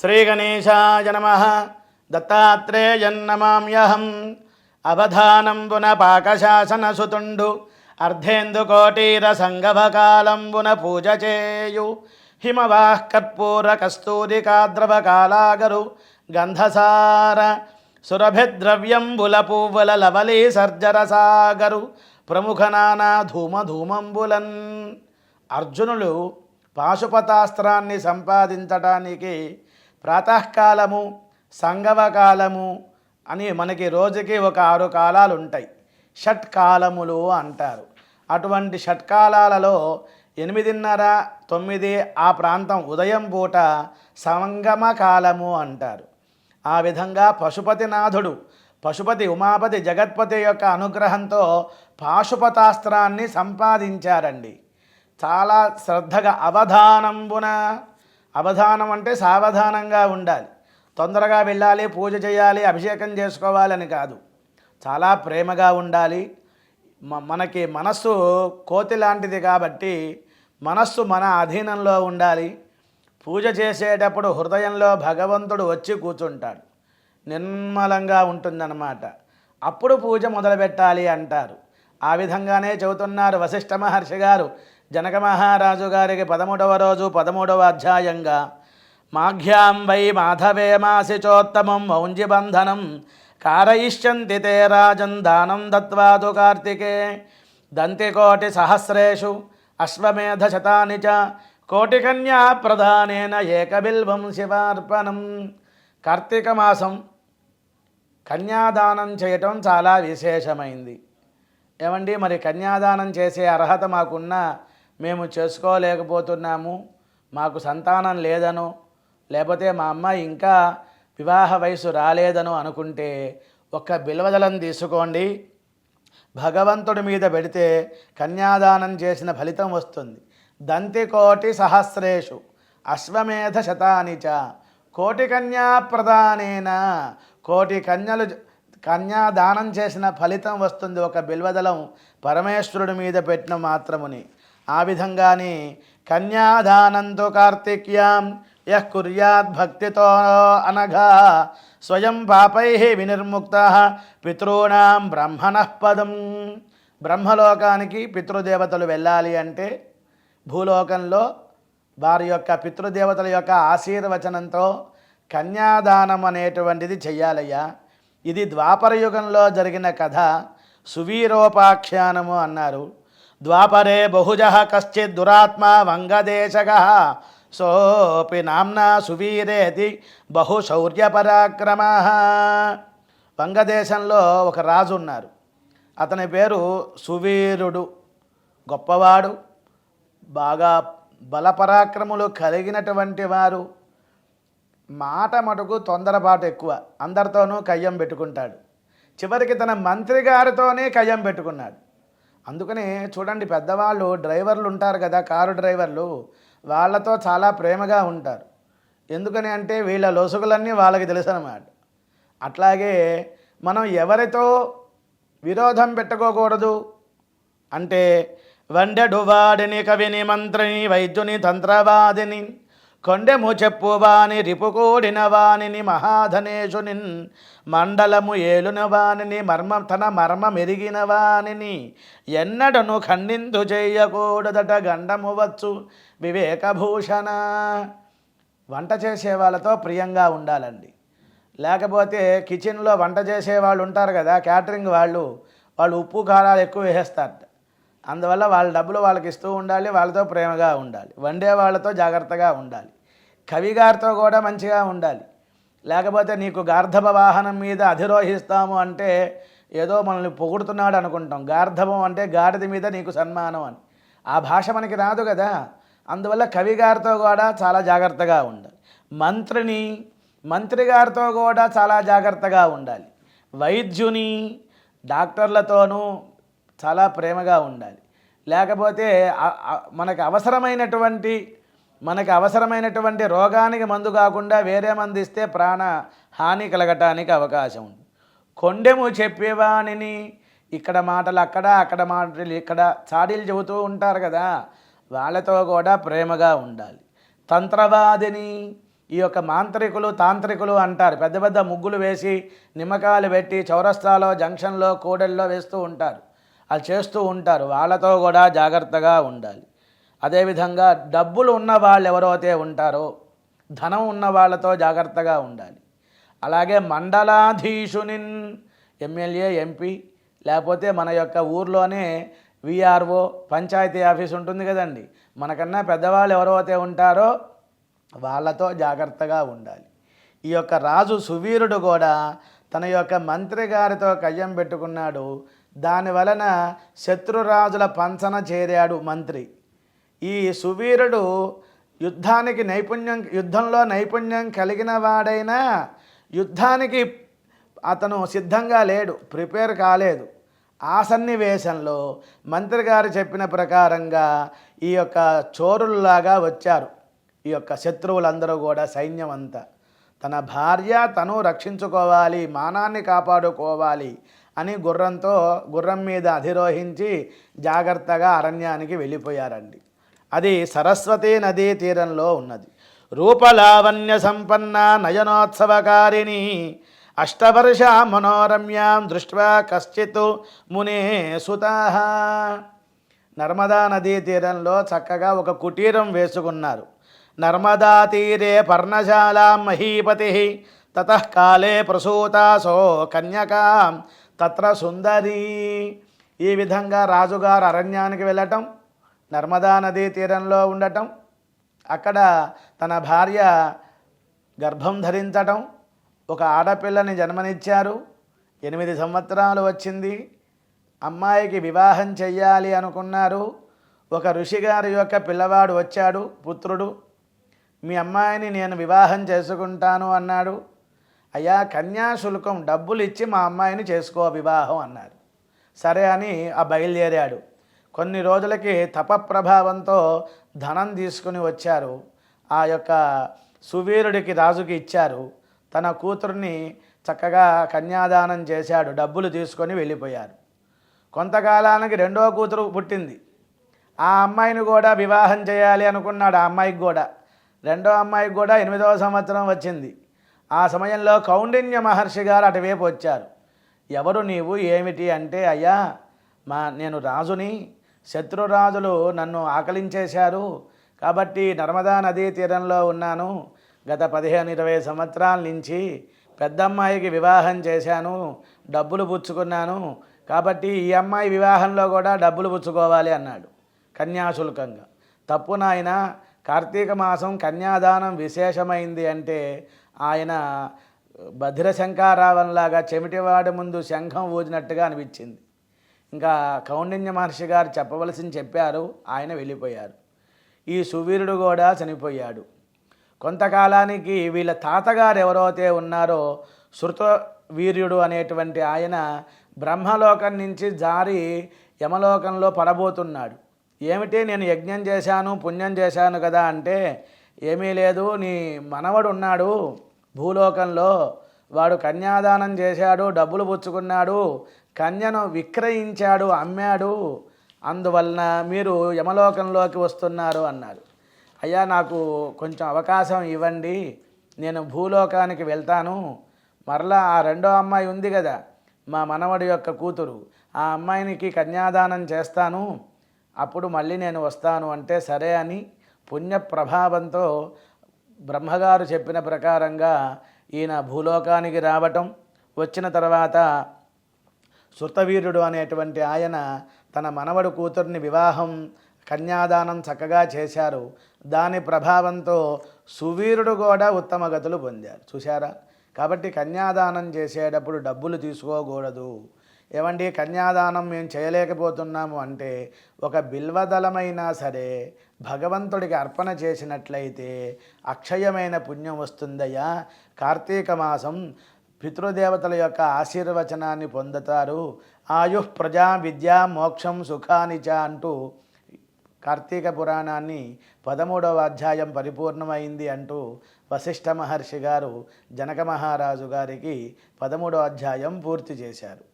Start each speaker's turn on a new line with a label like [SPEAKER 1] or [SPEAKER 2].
[SPEAKER 1] శ్రీగణేశాయ నమ. దత్తాత్రేయన్నమామ్యహం అవధానంబున పాకశాసనసుతుండు. అర్ధేందుకోటీర సంగభకాలంబున పూజ చేయు హిమవాహ్ కర్పూర కస్తూరికాద్రవ కాలాగరు గంధసార సురభిద్రవ్యంబుల పువ్వుల లవలీ సర్జరసాగరు ప్రముఖ నానా ధూమ ధూమంబులన్ అర్జునులు పాశుపతాస్త్రాన్ని సంపాదించటానికి ప్రాతకాలము సంగవకాలము అని మనకి రోజుకి ఒక ఆరు కాలాలు ఉంటాయి షట్కాలములు అంటారు. అటువంటి షట్కాలాలలో ఎనిమిదిన్నర తొమ్మిది ఆ ప్రాంతం ఉదయం పూట సంగమ కాలము అంటారు. ఆ విధంగా పశుపతినాథుడు పశుపతి ఉమాపతి జగత్పతి యొక్క అనుగ్రహంతో పాశుపతాస్త్రాన్ని సంపాదించారండి. చాలా శ్రద్ధగా అవధానంబున అవధానం అంటే సావధానంగా ఉండాలి. తొందరగా వెళ్ళాలి పూజ చేయాలి అభిషేకం చేసుకోవాలని కాదు. చాలా ప్రేమగా ఉండాలి. మనకి మనస్సు కోతి లాంటిది కాబట్టి మనస్సు మన అధీనంలో ఉండాలి. పూజ చేసేటప్పుడు హృదయంలో భగవంతుడు వచ్చి కూర్చుంటాడు. నిర్మలంగా ఉంటుందన్నమాట. అప్పుడు పూజ మొదలుపెట్టాలి అంటారు. ఆ విధంగానే చెబుతున్నారు వశిష్ఠ మహర్షి గారు. జనక మహారాజు గారికి పదమూడవ రోజు పదమూడవ అధ్యాయంగా మాఘ్యాం వై మాధవే మాసిచోత్తమం మౌంజిబంధనం కారయిష్యంతి తే రాజన్ దానం దత్వాదు కార్తికే దంతికోటి సహస్రేషు అశ్వమేధ శతాని చ కోటికన్యా ప్రధానేన ఏకబిల్వం శివార్పణం కార్తీక మాసం కన్యాదానం చేయటం చాలా విశేషమైంది। ఏమండి మరి కన్యాదానం చేసే అర్హత మాకున్నా మేము చేసుకోలేకపోతున్నాము మాకు సంతానం లేదను లేకపోతే మా అమ్మాయి ఇంకా వివాహ వయసు రాలేదను అనుకుంటే ఒక్క బిల్వదలం తీసుకోండి. భగవంతుడి మీద పెడితే కన్యాదానం చేసిన ఫలితం వస్తుంది. దంతి కోటి సహస్రేషు అశ్వమేధ శతానిచ కోటి కన్యా ప్రదానేన కోటి కన్యలు కన్యాదానం చేసిన ఫలితం వస్తుంది. ఒక బిల్వదలం పరమేశ్వరుడి మీద పెట్టిన మాత్రముని. ఆ విధంగానే కన్యాదానంతో కార్తిక్యాం యః కుర్యాత్ భక్తితో అనఘా. స్వయం పాపై వినిర్ముక్త పితృణాం బ్రహ్మణ పదం. బ్రహ్మలోకానికి పితృదేవతలు వెళ్ళాలి అంటే భూలోకంలో వారి యొక్క పితృదేవతల యొక్క ఆశీర్వచనంతో కన్యాదానం అనేటువంటిది చెయ్యాలయ్యా. ఇది ద్వాపర యుగంలో జరిగిన కథ సువీరోపాఖ్యానము అన్నారు. ద్వాపరే బహుజ కశ్చిత్ దురాత్మ వంగదేశక సోపి నామ్నా సువీరేతి బహు శౌర్యపరాక్రమ వంగదేశంలో ఒక రాజు ఉన్నారు. అతని పేరు సువీరుడు. గొప్పవాడు బాగా బలపరాక్రములు కలిగినటువంటి వారు. మాట మటుకు తొందరపాటు ఎక్కువ. అందరితోనూ కయ్యం పెట్టుకుంటాడు. చివరికి తన మంత్రి గారితోనే కయ్యం పెట్టుకున్నాడు. అందుకనే చూడండి పెద్దవాళ్ళు డ్రైవర్లు ఉంటారు కదా కారు డ్రైవర్లు వాళ్ళతో చాలా ప్రేమగా ఉంటారు. ఎందుకని అంటే వీళ్ళ లొసుగులన్నీ వాళ్ళకి తెలుసు అన్నమాట అట్లాగే మనం ఎవరితో విరోధం పెట్టుకోకూడదు అంటే వండెడు వాడిని కవిని మంత్రిని వైద్యుని తంత్రవాదిని కొండెము చెప్పువాని రిపుకూడిన వాణిని మహాధనేశుని మండలము ఏలున వాణిని మర్మ తన మర్మ మెరిగిన వాణిని ఎన్నడను ఖండింతు చేయకూడదట గండము వచ్చు వివేకభూషణ. వంట చేసే వాళ్ళతో ప్రియంగా ఉండాలండి. లేకపోతే కిచెన్లో వంట చేసే వాళ్ళు ఉంటారు కదా క్యాటరింగ్ వాళ్ళు వాళ్ళు ఉప్పు కారాలు ఎక్కువ వేసేస్తారు అందువల్ల వాళ్ళ డబ్బులు వాళ్ళకి ఇస్తూ ఉండాలి వాళ్ళతో ప్రేమగా ఉండాలి. వండే వాళ్ళతో జాగ్రత్తగా ఉండాలి. కవిగారితో కూడా మంచిగా ఉండాలి. లేకపోతే నీకు గార్ధవ వాహనం మీద అధిరోహిస్తాము అంటే ఏదో మనల్ని పొగుడుతున్నాడు అనుకుంటాం. గార్ధవం అంటే గాడిద మీద నీకు సన్మానం అని. ఆ భాష మనకి రాదు కదా. అందువల్ల కవిగారితో కూడా చాలా జాగ్రత్తగా ఉండాలి. మంత్రిని మంత్రి గారితో కూడా చాలా జాగ్రత్తగా ఉండాలి. వైద్యుని డాక్టర్లతోనూ చాలా ప్రేమగా ఉండాలి. లేకపోతే మనకు అవసరమైనటువంటి మనకు అవసరమైనటువంటి రోగానికి మందు కాకుండా వేరే మందు ఇస్తే ప్రాణ హాని కలగటానికి అవకాశం ఉంది. కొండెము చెప్పేవానిని ఇక్కడ మాటలు అక్కడ అక్కడ మాటలు ఇక్కడ చాడీలు చెబుతూ ఉంటారు కదా వాళ్ళతో కూడా ప్రేమగా ఉండాలి. తంత్రవాదిని ఈ యొక్క మాంత్రికులు తాంత్రికులు అంటారు. పెద్ద పెద్ద ముగ్గులు వేసి నిమ్మకాయలు పెట్టి చౌరస్తాలో జంక్షన్లో కూడల్లో వేస్తూ ఉంటారు. అది చేస్తూ ఉంటారు. వాళ్ళతో కూడా జాగ్రత్తగా ఉండాలి. అదేవిధంగా డబ్బులు ఉన్న వాళ్ళు ఎవరైతే ఉంటారో ధనం ఉన్న వాళ్ళతో జాగ్రత్తగా ఉండాలి. అలాగే మండలాధీశునిన్ ఎమ్మెల్యే ఎంపీ లేకపోతే మన యొక్క ఊర్లోనే విఆర్ఓ పంచాయతీ ఆఫీస్ ఉంటుంది కదండి. మనకన్నా పెద్దవాళ్ళు ఎవరైతే ఉంటారో వాళ్ళతో జాగ్రత్తగా ఉండాలి. ఈ యొక్క రాజు సువీరుడు కూడా తన యొక్క మంత్రి గారితో కయ్యం పెట్టుకున్నాడు. దాని వలన శత్రురాజుల పంచన చేరాడు మంత్రి. ఈ సువీరుడు యుద్ధానికి నైపుణ్యం యుద్ధంలో నైపుణ్యం కలిగిన వాడైనా యుద్ధానికి అతను సిద్ధంగా లేడు ప్రిపేర్ కాలేదు. ఆ సన్నివేశంలో మంత్రి గారు చెప్పిన ప్రకారంగా ఈ యొక్క చోరుల్లాగా వచ్చారు. ఈ యొక్క శత్రువులందరూ కూడా సైన్యం అంతా తన భార్య తను రక్షించుకోవాలి మానాన్ని కాపాడుకోవాలి అని గుర్రంతో గుర్రం మీద అధిరోహించి జాగ్రత్తగా అరణ్యానికి వెళ్ళిపోయారండి. అది సరస్వతీ నదీ తీరంలో ఉన్నది. రూపలావణ్య సంపన్న నయనోత్సవకారిణి అష్టవర్ష మనోరమ్యాం దృష్ట్వా కశ్చిత్ మునే సుతా. నర్మదా నదీ తీరంలో చక్కగా ఒక కుటీరం వేసుకున్నారు. నర్మదా తీరే పర్ణశాల మహీపతి. తతకాలే ప్రసూతాసో కన్యకా తత్ర సుందరి. ఈ విధంగా రాజుగారు అరణ్యానికి వెళ్ళటం నర్మదా నదీ తీరంలో ఉండటం అక్కడ తన భార్య గర్భం ధరించటం ఒక ఆడపిల్లని జన్మనిచ్చారు. ఎనిమిది సంవత్సరాలు వచ్చింది. అమ్మాయికి వివాహం చెయ్యాలి అనుకున్నారు. ఒక ఋషిగారి యొక్క పిల్లవాడు వచ్చాడు పుత్రుడు. మీ అమ్మాయిని నేను వివాహం చేసుకుంటాను అన్నాడు. అయ్యా కన్యాశుల్కం డబ్బులు ఇచ్చి మా అమ్మాయిని చేసుకో వివాహం అన్నారు. సరే అని ఆ బయలుదేరాడు. కొన్ని రోజులకి తప ప్రభావంతో ధనం తీసుకుని వచ్చారు. ఆ యొక్క సువీరుడికి రాజుకి ఇచ్చారు. తన కూతుర్ని చక్కగా కన్యాదానం చేశాడు. డబ్బులు తీసుకొని వెళ్ళిపోయారు. కొంతకాలానికి రెండో కూతురు పుట్టింది. ఆ అమ్మాయిని కూడా వివాహం చేయాలి అనుకున్నాడు ఆ అమ్మాయికి కూడా. రెండో అమ్మాయికి కూడా ఎనిమిదవ సంవత్సరం వచ్చింది. ఆ సమయంలో కౌండిన్య మహర్షి గారు అటువైపు వచ్చారు. ఎవరు నీవు? ఏమిటి? అంటే అయ్యా మా నేను రాజుని శత్రురాజులు నన్ను ఆకలించేశారు. కాబట్టి నర్మదా నదీ తీరంలో ఉన్నాను. గత పదిహేను ఇరవై సంవత్సరాల నుంచి పెద్దమ్మాయికి వివాహం చేశాను. డబ్బులు పుచ్చుకున్నాను. కాబట్టి ఈ అమ్మాయి వివాహంలో కూడా డబ్బులు పుచ్చుకోవాలి అన్నాడు. కన్యాశుల్కంగా. తప్పు నాయన కార్తీక మాసం కన్యాదానం విశేషమైంది అంటే ఆయన భద్ర శంకారావంలాగా చెమిటివాడి ముందు శంఖం ఊజినట్టుగా అనిపించింది. ఇంకా కౌండిన్య మహర్షి గారు చెప్పవలసింది చెప్పారు ఆయన వెళ్ళిపోయారు. ఈ సువీరుడు కూడా చనిపోయాడు. కొంతకాలానికి వీళ్ళ తాతగారు ఎవరైతే ఉన్నారో శృత వీర్యుడు అనేటువంటి ఆయన బ్రహ్మలోకం నుంచి జారి యమలోకంలో పడబోతున్నాడు. ఏమిటి నేను యజ్ఞం చేశాను పుణ్యం చేశాను కదా అంటే ఏమీ లేదు నీ మనవడు ఉన్నాడు భూలోకంలో వాడు కన్యాదానం చేశాడు డబ్బులు పుచ్చుకున్నాడు కన్యను విక్రయించాడు అమ్మాడు అందువలన మీరు యమలోకంలోకి వస్తున్నారు అన్నాడు. అయ్యా నాకు కొంచెం అవకాశం ఇవ్వండి నేను భూలోకానికి వెళ్తాను. మరలా ఆ రెండో అమ్మాయి ఉంది కదా మా మనవడి యొక్క కూతురు ఆ అమ్మాయినికి కన్యాదానం చేస్తాను. అప్పుడు మళ్ళీ నేను వస్తాను అంటే సరే అని పుణ్య ప్రభావంతో బ్రహ్మగారు చెప్పిన ప్రకారంగా ఈయన భూలోకానికి రావటం వచ్చిన తర్వాత శృతవీరుడు అనేటువంటి ఆయన తన మనవడు కూతుర్ని వివాహం కన్యాదానం చక్కగా చేశారు. దాని ప్రభావంతో సువీరుడు కూడా ఉత్తమ గతులు పొందారు. చూశారా? కాబట్టి కన్యాదానం చేసేటప్పుడు డబ్బులు తీసుకోకూడదు. ఏమండి కన్యాదానం మేము చేయలేకపోతున్నాము అంటే ఒక బిల్వదళమైనా సరే భగవంతుడికి అర్పణ చేసినట్లయితే అక్షయమైన పుణ్యం వస్తుందయ్యా. కార్తీక మాసం పితృదేవతల యొక్క ఆశీర్వచనాన్ని పొందుతారు. ఆయు ప్రజా విద్య మోక్షం సుఖానిచ అంటూ కార్తీక పురాణాన్ని పదమూడవ అధ్యాయం పరిపూర్ణమైంది అంటూ వశిష్ఠ మహర్షి గారు జనక మహారాజు గారికి పదమూడవ అధ్యాయం పూర్తి చేశారు.